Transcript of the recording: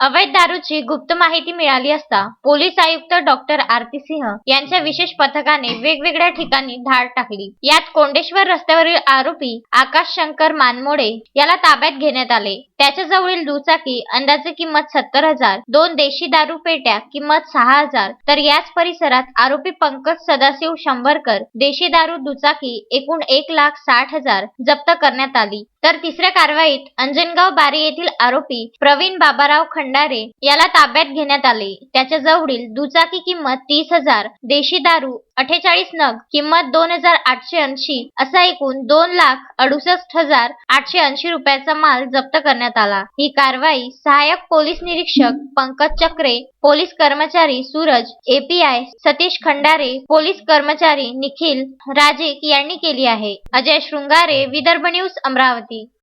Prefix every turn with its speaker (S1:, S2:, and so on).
S1: अवैध दारूची गुप्त माहिती मिळाली असता पोलीस आयुक्त डॉक्टर आरती सिंह यांच्या विशेष पथकाने वेगवेगळ्या ठिकाणी धाड टाकली. यात कोंडेश्वर रस्त्यावरील आरोपी आकाश शंकर मानमोडे याला ताब्यात घेण्यात आले. त्याच्या जवळील दुचाकी अंदाजे किंमत सत्तर हजार दोन देशी दारू पेट्या किंमत सहा हजार. तर याच परिसरात आरोपी पंकज सदाशिव शंभरकर देशी दारू दुचाकी एकूण एक लाख साठ हजार जप्त करण्यात आली. तर तिसऱ्या कारवाईत अंजनगाव बारी येथील आरोपी प्रवीण बाबाराव खंडारे याला ताब्यात घेण्यात आले. त्याच्या जवळील दुचाकी किंमत तीस हजार देशी दारू अठ्ठेचाळीस नग किंमत दोन हजार आठशे ऐंशी असा एकूण दोन लाख अडुसष्ट हजार आठशे ऐंशी रुपयाचा माल जप्त करण्यात आला. ही कारवाई सहाय्यक पोलीस निरीक्षक पंकज चक्रे पोलीस कर्मचारी सूरज एपीआय सतीश खंडारे पोलीस कर्मचारी निखिल राजे यांनी केली आहे. अजय शृंगारे विदर्भ न्यूज अमरावती.